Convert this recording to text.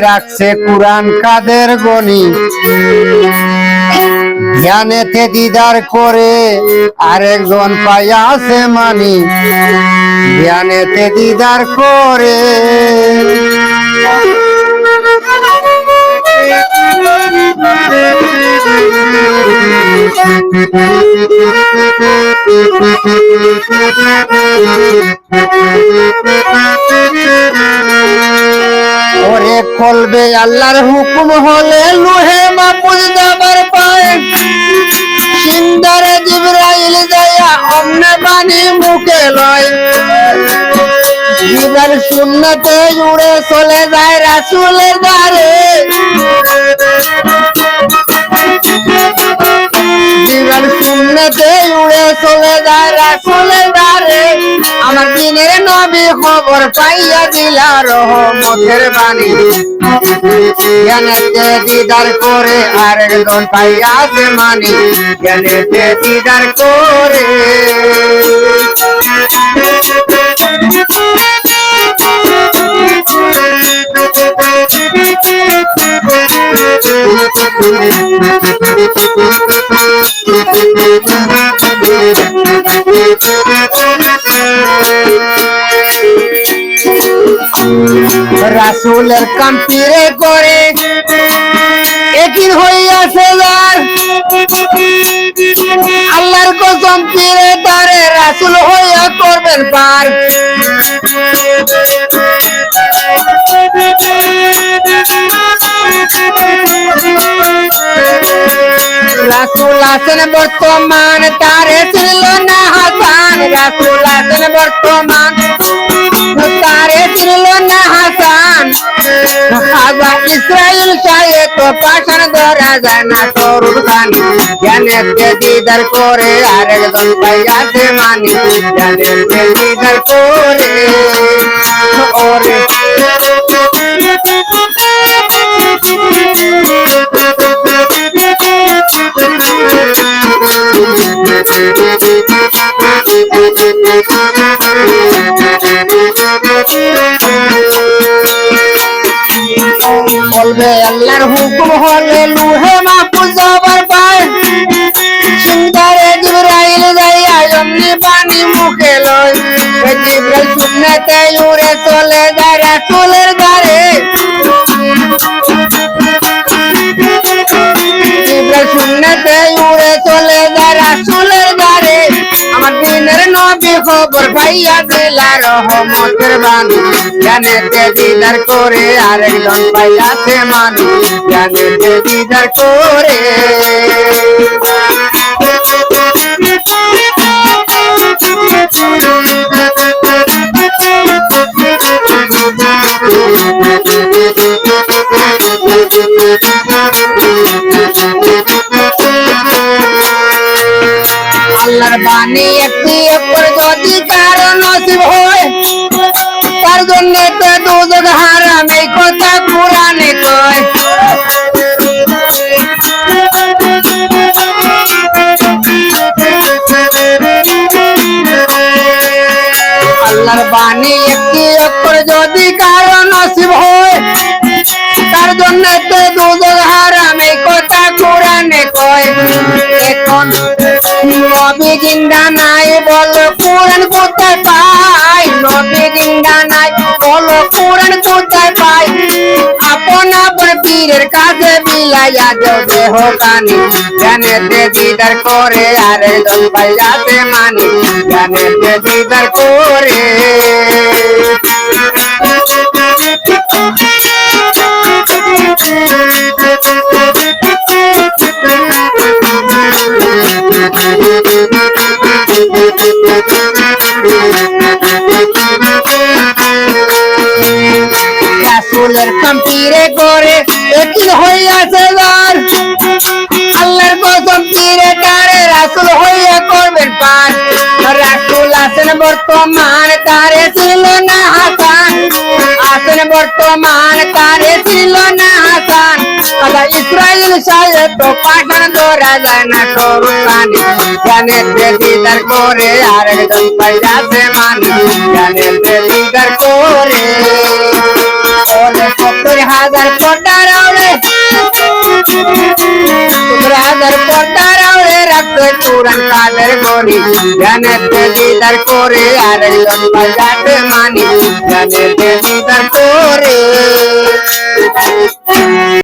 রাখছে কোরআন কাদের গনি? জ্ঞানেতে দিদার করে আরেকজন পাইয়াছে মানি। জ্ঞানেতে দিদার করে। ওরে কলবে আল্লাহর হুকুম হলে লুহে মাপুজ দাবার পায়। সিন্দারে জিব্রাইল যায়া অমনে বাণী মুখে লয়। জিব্রাইল শূন্যতে উড়ে চলে যায় রাসূলের দ্বারে। জিব্রাইল শূন্যতে উড়ে চলে যায় দ্বারে আমার দিনের নবী খবর পাইয়া দিলা রহমতের বাণী। জ্ঞানেতে দিদার করে আরেকজন পাইয়াছে মানি। জ্ঞানেতে দিদার করে। রাসুলের কাম্পিরে করে। একই হইয়াছে আল্লাহর কসম পিরে তারে রাসুল আছেন বর্তমান, তারে ছিল না হাসান। রাসুল আছেন বর্তমান, তারে ছিল না হাসান। খাজা ইসরাইল শাহে তো পাশান ধরা যায় না তরুণ খান জ্ঞানেতে দিদার করে, আরেকজন পাইয়াছে মানি। জ্ঞানেতে দিদার করে, ওরে। বলবে আল্লাহর হুকুম হলে লুহে মাহফুজ যাবার খবর পাইয়া দিলা রহমতের বাণী। জানেতে দিদার করে আরেকজন পাইয়াছে মানুষ। জানেতে দিদার করে। আল্লাহর বাণী একটি অপর তো দুধ হারাম এই কথা কোরআনে কয় যদি কারণ নসিব হয় তার জন্য বলো কোরআন কোথায় পাই। আপন আপন পীরের কাছে বিলাইয়া দেও দেহ কানি। জানেতে দিদার করে আরে জন পাইয়াতে মানি। জানেতে দিদার করে। রাসুলের কাম্পিরে করে একই হইয়াছে যার আল্লাহর কসম পীরে তারে রাসুল হইয়া করবেন পার। রাসুল আছেন বর্তমান তারে ছিল না হাসান। আছেন বর্তমান তারে ছিল না হাসান। আল্লাহ ইসরাইল সাহেব তো পাঠান ধরা যায় না সরকানি। জানেতে দিদার করে আরেকজন পাইয়াছে মানুষ। জানেতে দিদার করে தனக்கு சூரன் காதல் கோரி. எனக்கு வீதர் கோரு அரங்கம் பல்லாட்டு மாணி எனக்கு வீதர் கோரு.